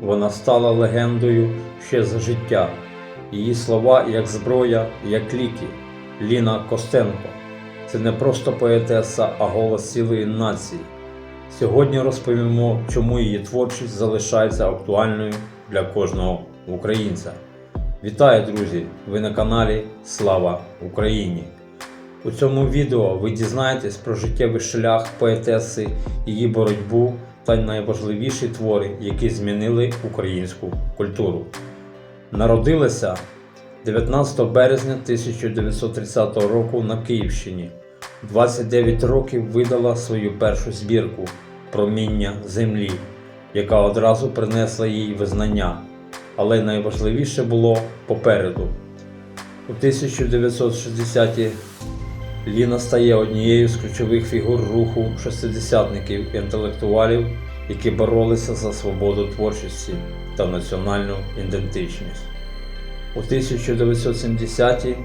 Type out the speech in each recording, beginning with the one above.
Вона стала легендою ще за життя. Її слова як зброя, як ліки. Ліна Костенко. Це не просто поетеса, а голос цілої нації. Сьогодні розповімо, чому її творчість залишається актуальною для кожного українця. Вітаю, друзі! Ви на каналі Слава Україні! У цьому відео ви дізнаєтесь про життєвий шлях поетеси, її боротьбу та найважливіші твори, які змінили українську культуру. Народилася 19 березня 1930 року на Київщині. 29 років видала свою першу збірку Проміння землі, яка одразу принесла їй визнання. Але найважливіше було попереду. У 1960-ті Ліна стає однією з ключових фігур руху шестидесятників інтелектуалів, які боролися за свободу творчості та національну ідентичність. У 1970-ті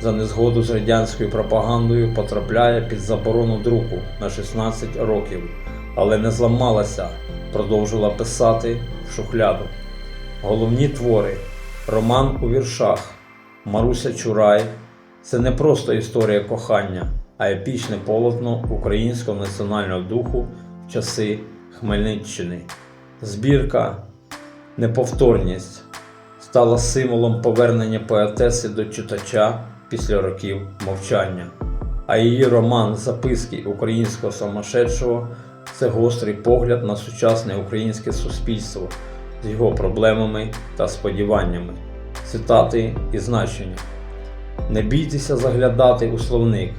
за незгоду з радянською пропагандою потрапляє під заборону друку на 16 років, але не зламалася, продовжила писати в шухляду. Головні твори Роман у віршах, Маруся Чурай це не просто історія кохання, а епічне полотно українського національного духу в часи Хмельниччини. Збірка Неповторність стала символом повернення поетеси до читача після років мовчання. А її роман Записки українського самошедшого це гострий погляд на сучасне українське суспільство з його проблемами та сподіваннями, цитати і значення. Не бійтеся заглядати у словник.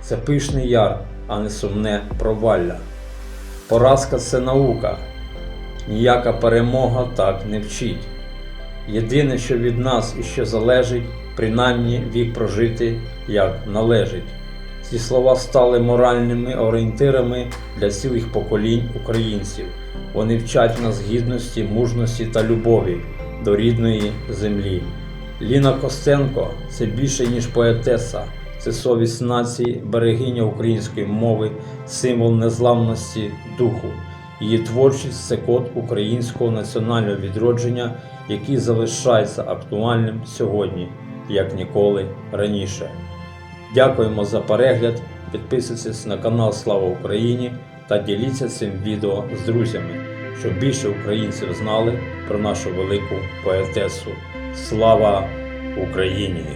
Це пишний яр, а не сумне провалля. Поразка це наука. Ніяка перемога так не вчить. Єдине, що від нас і що залежить, принаймні вік прожити як належить. Ці слова стали моральними орієнтирами для цілих поколінь українців. Вони вчать нас гідності, мужності та любові до рідної землі. Ліна Костенко це більше ніж поетеса, це совість нації, берегиня української мови, символ незламності духу. Її творчість це код українського національного відродження, який залишається актуальним сьогодні, як ніколи раніше. Дякуємо за перегляд, підписуйтесь на канал Слава Україні та діліться цим відео з друзями, щоб більше українців знали про нашу велику поетесу. Слава Україні!